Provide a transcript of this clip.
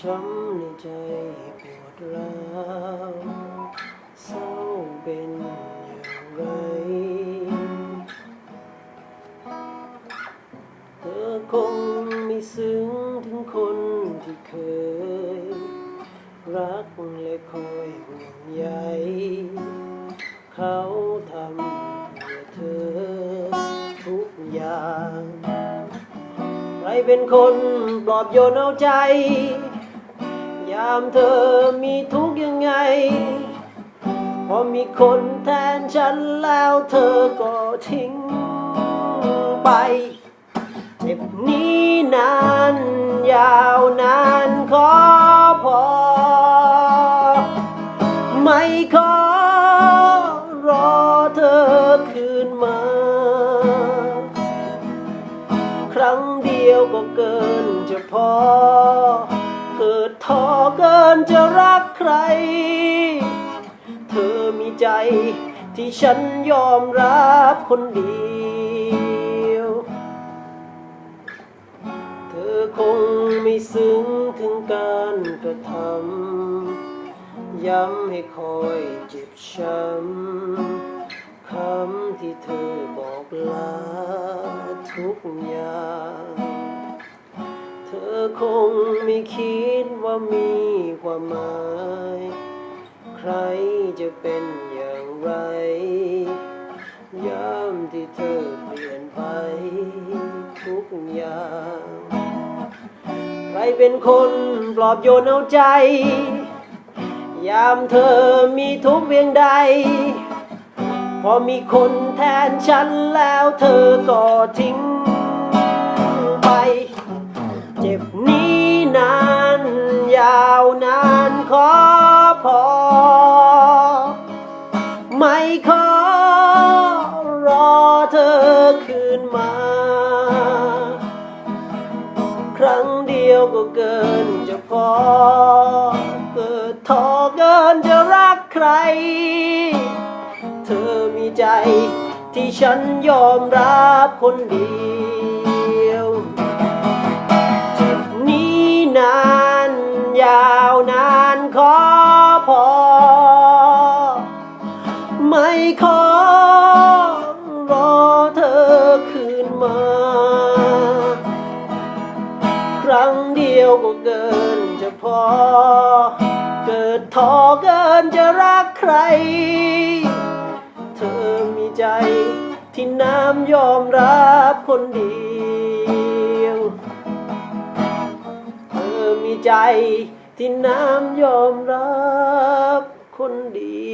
ช้ำในใจปวดร้าวเศร้าเป็นอย่างไร เธอคงไม่ซึ้งถึงคนที่เคย รักและคอยห่วงใยเขาทำเพื่อเธอทุกอย่าง ใครเป็นคนปลอบโยนเอาใจ ยามเธอมีทุกยังไง พอมีคนแทนฉันแล้วเธอก็ทิ้งไปเจ็บนี้นานยาวนานขอพอ ไม่ขอรอเธอคืนมา ครั้งเดียวก็เกินจะพอเกิดท้อ จะรักใคร เธอมีใจที่ฉันยอมรับคนเดียว เธอคงไม่ซึ้งถึงการกระทำ ย้ำให้คอยเจ็บช้ำคำที่เธอบอกลาทุกอย่าง เธอคงไม่คิดว่ามีความหมาย ใครจะเป็นอย่างไรยามที่เธอเปลี่ยนไปทุกอย่าง ใครเป็นคนปลอบโยนเอาใจ ยามเธอมีทุกเพียงใด พอมีคนแทนฉันแล้วเธอก็ทิ้ง ยาวนานขอพอ ไม่ขอรอเธอคืนมา ครั้งเดียวก็เกินจะพอ เกิดท้อเกินจะรักใคร เธอมีใจที่ฉันยอมรับคนดี พอ ไม่ขอรอเธอคืนมา ครั้งเดียวก็เกินจะพอ เกิดท้อเกินจะรักใคร เธอมีใจที่น้ำยอมรับคนเดียว เธอมีใจ ที่น้ำยอมรับคนดี